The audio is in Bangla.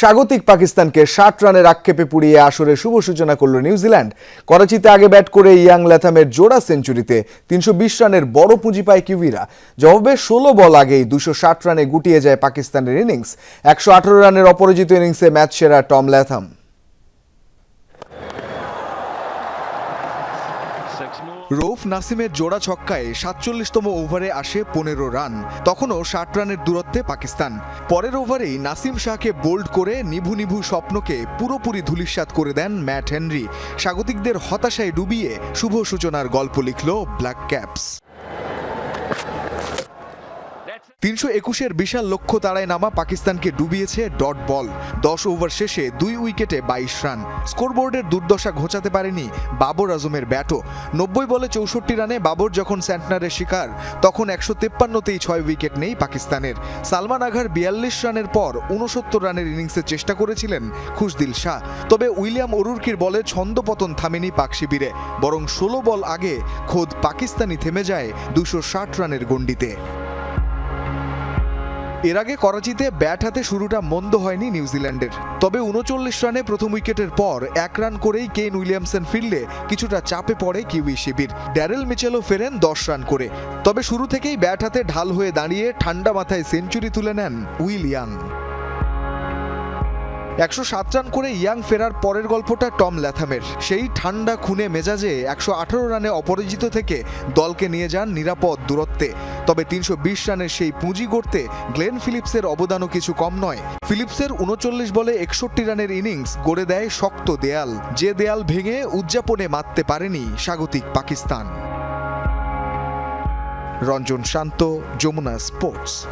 স্বাগতিক পাকিস্তানকে ষাট রানের আক্ষেপে পুড়িয়ে আসরে শুভ সূচনা করল নিউজিল্যান্ড। করাচিতে আগে ব্যাট করে ইয়াং ল্যাথামের জোড়া সেঞ্চুরিতে তিনশো বিশ রানের বড় পুঁজি পায় কিউবিরা জবাবে ষোলো বল আগেই দুশো রানে গুটিয়ে যায় পাকিস্তানের ইনিংস। একশো আঠারো রানের অপরাজিত ইনিংসে ম্যাচ সেরা টম ল্যাথাম। রৌফ নাসিমের জোড়া ছক্কায় সাতচল্লিশতম ওভারে আসে পনেরো রান, তখনও ষাট রানের দূরত্বে পাকিস্তান। পরের ওভারেই নাসিম শাহকে বোল্ড করে নিভু নিভু স্বপ্নকে পুরোপুরি ধুলিস্বাত করে দেন ম্যাট হেনরি। স্বাগতিকদের হতাশায় ডুবিয়ে শুভ সূচনার গল্প লিখল ব্ল্যাক ক্যাপস। তিনশো একুশের বিশাল লক্ষ্য তাড়ায় নামা পাকিস্তানকে ডুবিয়েছে ডট বল। দশ ওভার শেষে দুই উইকেটে বাইশ রান। স্কোরবোর্ডের দুর্দশা ঘোচাতে পারেনি বাবর আজমের ব্যাটও। নব্বই বলে চৌষট্টি রানে বাবর যখন স্যান্টনারের শিকার, তখন একশো তেপ্পান্নতেই ছয় উইকেট নেই পাকিস্তানের। সালমান আঘার বিয়াল্লিশ রানের পর উনসত্তর রানের ইনিংসের চেষ্টা করেছিলেন খুশদিল শাহ। তবে উইলিয়াম অরুরকির বলে ছন্দপতন থামেনি পাক শিবিরে। বরং ষোলো বল আগে খোদ পাকিস্তানি থেমে যায় দুশো ষাট রানের গণ্ডিতে। এর আগে করাচিতে ব্যাট হাতে শুরুটা মন্দ হয়নি নিউজিল্যান্ডের। তবে উনচল্লিশ রানে প্রথম উইকেটের পর এক রান করেই কেন উইলিয়ামসন ফিরলে কিছুটা চাপে পড়ে কিউই শিবির। ড্যারেল মিচেলও ফেরেন দশ রান করে। তবে শুরু থেকেই ব্যাট হাতে ঢাল হয়ে দাঁড়িয়ে ঠান্ডা মাথায় সেঞ্চুরি তুলে নেন উইল ইয়াং। একশো সাত রান করে ইয়াং ফেরার পরের গল্পটা টম ল্যাথামের। সেই ঠান্ডা খুনে মেজাজে একশো আঠারো রানে অপরাজিত থেকে দলকে নিয়ে যান নিরাপদ দূরত্বে। তবে তিনশো বিশ রানের সেই পুঁজি গড়তে গ্লেন ফিলিপসের অবদানও কিছু কম নয়। ফিলিপসের উনচল্লিশ বলে একষট্টি রানের ইনিংস গড়ে দেয় শক্ত দেয়াল। যে দেয়াল ভেঙে উদযাপনে মারতে পারেনি স্বাগতিক পাকিস্তান। রঞ্জন শান্ত, যমুনা স্পোর্টস।